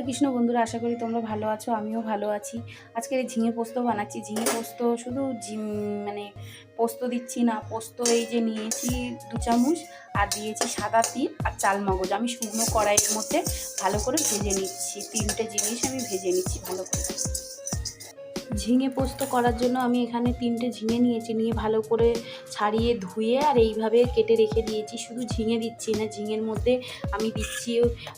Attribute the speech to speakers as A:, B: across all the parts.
A: হরে কৃষ্ণ বন্ধুরা, আশা করি তোমরা ভালো আছো, আমিও ভালো আছি। আজকে এই ঝিঙে পোস্ত বানাচ্ছি। ঝিঙে পোস্ত শুধু মানে পোস্ত দিচ্ছি না, পোস্ত এই যে নিয়েছি দু চামচ, আর দিয়েছি সাদা তিল আর চাল মগজ। আমি শুকনো কড়াইয়ের মধ্যে ভালো করে ভেজে নিচ্ছি, তিনটে জিনিস আমি ভেজে নিচ্ছি ভালো করে। ঝিঙে পোস্ত করার জন্য আমি এখানে তিনটে ঝিঙে নিয়েছি, নিয়ে ভালো করে ছাড়িয়ে ধুয়ে আর এইভাবে কেটে রেখে দিয়েছি। শুধু ঝিঙে দিচ্ছি না, ঝিঙের মধ্যে আমি দিচ্ছি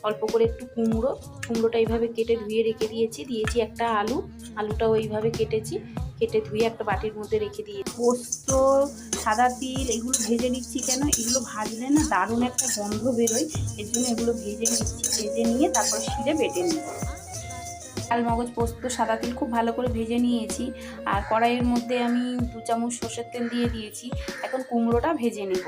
A: অল্প করে একটু কুমড়ো। কুমড়োটা এইভাবে কেটে ধুয়ে রেখে দিয়েছি দিয়েছি একটা আলু। আলুটাও এইভাবে কেটেছি, কেটে ধুয়ে একটা বাটির মধ্যে রেখে দিয়ে পোস্ত, সাদা তিল এগুলো ভেজে নিচ্ছি কেন? এগুলো ভাজলে না দারুণ একটা গন্ধ বেরোয়, এর জন্য এগুলো ভেজে নিচ্ছি, ভেজে নিয়ে তারপর শিলে বেটে নিই চাল মগজ পোস্ত, সাদা তিল খুব ভালো করে ভেজে নিয়েছি। আর কড়াইয়ের মধ্যে আমি দু চামচ সর্ষের তেল দিয়ে দিয়েছি। এখন কুমড়োটা ভেজে নেব।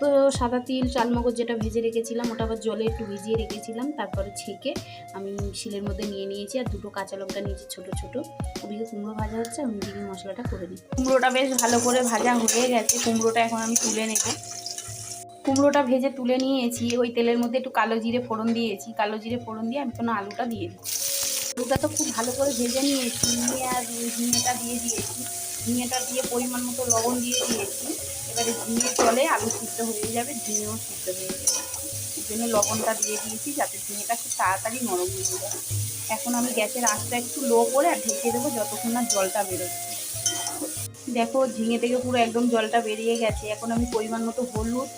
A: তো সাদা তিল চাল মগজ যেটা ভেজে রেখেছিলাম, ওটা আবার জলে একটু ভিজিয়ে রেখেছিলাম। তারপরে ছেঁকে আমি শিলের মধ্যে নিয়ে নিয়েছি আর দুটো কাঁচা লঙ্কা নিয়েছি ছোটো ছোটো। ওদিকে কুমড়ো ভাজা হচ্ছে, আমি দিকে মশলাটা করে নিই কুমড়োটা বেশ ভালো করে ভাজা হয়ে গেছে। কুমড়োটা এখন আমি তুলে নেব। কুমড়োটা ভেজে তুলে নিয়েছি, ওই তেলের মধ্যে একটু কালো জিরে ফোড়ন দিয়েছি। কালো জিরে ফোড়ন দিয়ে আমি কোনো আলুটা দিয়ে দিই। আলুটা তো খুব ভালো করে ভেজে নিয়েছি, নিয়ে আর ঝিঙেটা দিয়ে দিয়েছি। ঝিঙেটা দিয়ে পরিমাণ মতো লবণ দিয়ে দিয়েছি। এবারে ঝিঙে জলে আলু সিদ্ধ হয়ে যাবে, ঝিঙেও সিদ্ধ হয়ে যাবে। এই জন্য লবণটা দিয়ে দিয়েছি যাতে ঝিঙেটা খুব তাড়াতাড়ি নরম হয়ে যায়। এখন আমি গ্যাসের আঁচটা একটু লো করে আর ঢেকে দেবো যতক্ষণ না জলটা বেরোচ্ছে। দেখো, ঝিঙে থেকে পুরো একদম জলটা বেরিয়ে গেছে। এখন আমি পরিমাণ মতো হলুদ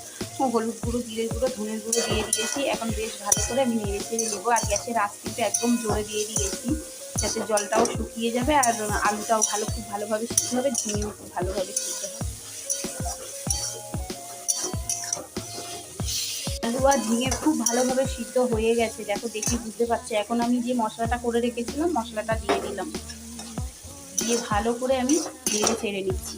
A: হলুদ গুঁড়ো, জিরের গুঁড়ো, ধনের গুঁড়ো দিয়ে দিয়েছি। এখন বেশ ভালো করে আমি নেড়ে চেড়ে নেব। আর গ্যাসের আঁচ কিন্তু একদম জোরে দিয়ে দিয়েছি, যাতে জলটাও শুকিয়ে যাবে আর আলুটাও ভালো, খুব ভালোভাবে সিদ্ধ হবে ঝিঙেও খুব ভালোভাবে সিদ্ধ হবে। আলু আর ঝিঙে খুব ভালোভাবে সিদ্ধ হয়ে গেছে। দেখো, দেখি বুঝতে পারছি। এখন আমি যে মশলাটা করে রেখেছিলাম, মশলাটা দিয়ে দিলাম। দিয়ে ভালো করে আমি নেড়ে ছেড়ে নিচ্ছি।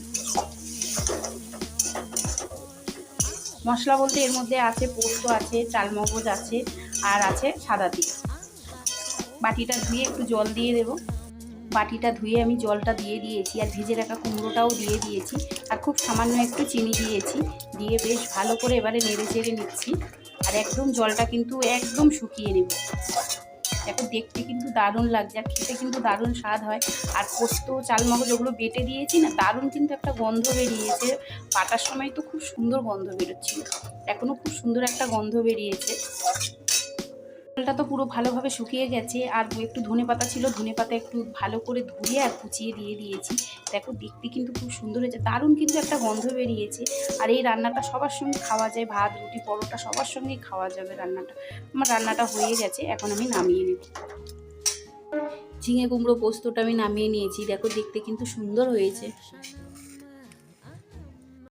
A: মশলা বলতে এর মধ্যে আছে পোস্ত আছে চালমগজ আছে, আর আছে সাদা তিল। বাটিটা ধুয়ে একটু জল দিয়ে দেবো। বাটিটা ধুয়ে আমি জলটা দিয়ে দিয়েছি আর ভেজে রাখা কুমড়োটাও দিয়ে দিয়েছি। আর খুব সামান্য একটু চিনি দিয়েছি। দিয়ে বেশ ভালো করে এবারে নেড়ে চেড়ে নিচ্ছি। আর একদম জলটা কিন্তু একদম শুকিয়ে নেব। দেখো, দেখতে কিন্তু দারুণ লাগছে আর খেতে কিন্তু দারুণ স্বাদ হয়। আর পোস্ত, চালমগজ ওগুলো বেটে দিয়েছি না, দারুণ কিন্তু একটা গন্ধ বেরিয়েছে। পাটার সময় তো খুব সুন্দর গন্ধ বেরোচ্ছিল এখনও খুব সুন্দর একটা গন্ধ বেরিয়েছে। জলটা তো পুরো ভালোভাবে শুকিয়ে গেছে আর একটু ধনে পাতা ছিল, ধনে পাতা একটু ভালো করে ধুয়ে আর কুচিয়ে দিয়ে দিয়েছি। দেখো দেখতে কিন্তু খুব সুন্দর হয়েছে, দারুণ কিন্তু একটা গন্ধ বেরিয়েছে। আর এই রান্নাটা সবার সঙ্গে খাওয়া যায়, ভাত, রুটি, পরোটা সবার সঙ্গেই খাওয়া যাবে রান্নাটা। আমার রান্নাটা হয়ে গেছে, এখন আমি নামিয়ে নেব। ঝিঙে কুমড়ো পোস্তটা আমি নামিয়ে নিয়েছি, দেখো দেখতে কিন্তু সুন্দর হয়েছে।